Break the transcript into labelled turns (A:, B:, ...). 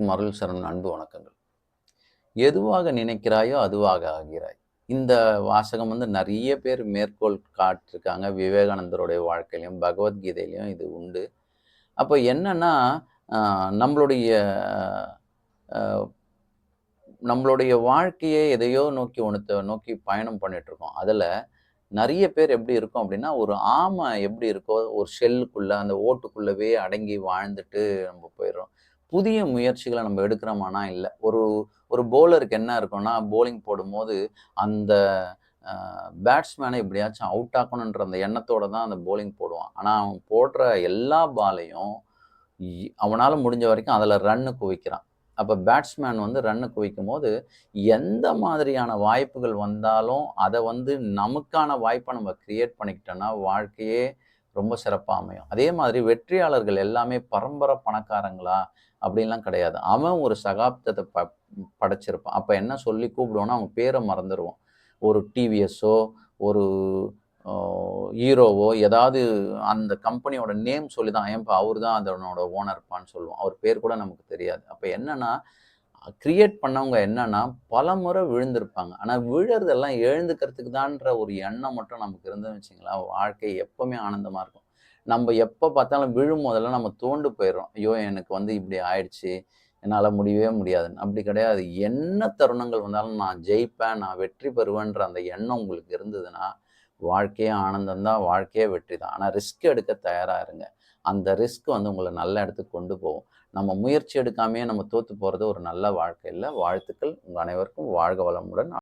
A: அனைவருக்கும் அருள் சரண் அன்பு வணக்கங்கள். எதுவாக நினைக்கிறாயோ அதுவாக ஆகிறாய். இந்த வாசகம் வந்து நிறைய பேர் மேற்கோள் காட்டிருக்காங்க. விவேகானந்தருடைய வாழ்க்கையிலையும் பகவத்கீதையிலையும் இது உண்டு. அப்போ என்னன்னா நம்மளுடைய நம்மளுடைய வாழ்க்கையே எதையோ நோக்கி ஒன்று நோக்கி பயணம் பண்ணிட்டு இருக்கோம் அதில் நிறைய பேர் எப்படி இருக்கும் அப்படின்னா ஒரு ஆமை எப்படி இருக்கோ ஒரு ஷெல்லுக்குள்ளே அந்த ஓட்டுக்குள்ளவே அடங்கி வாழ்ந்துட்டு நம்ம போயிடுறோம். புதிய முயற்சிகளை நம்ம எடுக்கிறோமானா இல்லை. ஒரு ஒரு போலருக்கு என்ன இருக்கும்னா போலிங் போடும்போது அந்த பேட்ஸ்மேனை எப்படியாச்சும் அவுட் ஆக்கணுன்ற அந்த எண்ணத்தோடு தான் அந்த போலிங் போடுவான். ஆனால் அவன் போடுற எல்லா பாலையும் அவனால் முடிஞ்ச வரைக்கும் அதில் ரன்னு குவிக்கிறான். அப்போ பேட்ஸ்மேன் வந்து ரன்னு குவிக்கும் போது எந்த மாதிரியான வாய்ப்புகள் வந்தாலும் அதை வந்து நமக்கான வாய்ப்பை நம்ம க்ரியேட் பண்ணிக்கிட்டோன்னா வாழ்க்கையே ரொம்ப சிறப்பாக அமையும். அதே மாதிரி வெற்றியாளர்கள் எல்லாமே பரம்பரை பணக்காரங்களா? அப்படின்லாம் கிடையாது. அவன் ஒரு சகாப்தத்தை ப படைச்சிருப்பான். அப்போ என்ன சொல்லி கூப்பிடுவோன்னா அவன் பேரை மறந்துடுவோம் ஒரு டிவிஎஸ்ஸோ ஒரு ஹீரோவோ ஏதாவது அந்த கம்பெனியோட நேம் சொல்லி தான் ஏன்பா அவர் தான் அதனோட ஓனர்ப்பான்னு சொல்லுவோம் அவர் பேர் கூட நமக்கு தெரியாது. அப்போ என்னன்னா கிரியேட் பண்ணவங்க என்னன்னா பல முறை விழுந்திருப்பாங்க. ஆனால் விழுறதெல்லாம் எழுந்துக்கிறதுக்கு தான்ற ஒரு எண்ணம் மட்டும் நமக்கு இருந்ததுன்னு வச்சுங்களா வாழ்க்கை எப்பவுமே ஆனந்தமாக இருக்கும். நம்ம எப்போ பார்த்தாலும் விழும் போதெல்லாம் நம்ம தோண்டு போயிடுறோம். ஐயோ எனக்கு வந்து இப்படி ஆயிடுச்சு என்னால் முடியவே முடியாதுன்னு. அப்படி கிடையாது. என்ன தருணங்கள் வந்தாலும் நான் ஜெயிப்பேன் நான் வெற்றி பெறுவேன்ற அந்த எண்ணம் உங்களுக்கு இருந்ததுன்னா வாழ்க்கையே ஆனந்தம் தான் வாழ்க்கையே வெற்றி தான். ஆனால் ரிஸ்க் எடுக்க தயாராக இருங்க. அந்த ரிஸ்க் வந்து உங்களை நல்ல இடத்துக்கு கொண்டு போகும். நம்ம முயற்சி எடுக்காமையே நம்ம தோற்று போகிறது ஒரு நல்ல வாழ்க்கை இல்லை. வாழ்த்துக்கள். உங்கள் அனைவருக்கும் வாழ்க வளமுடன்.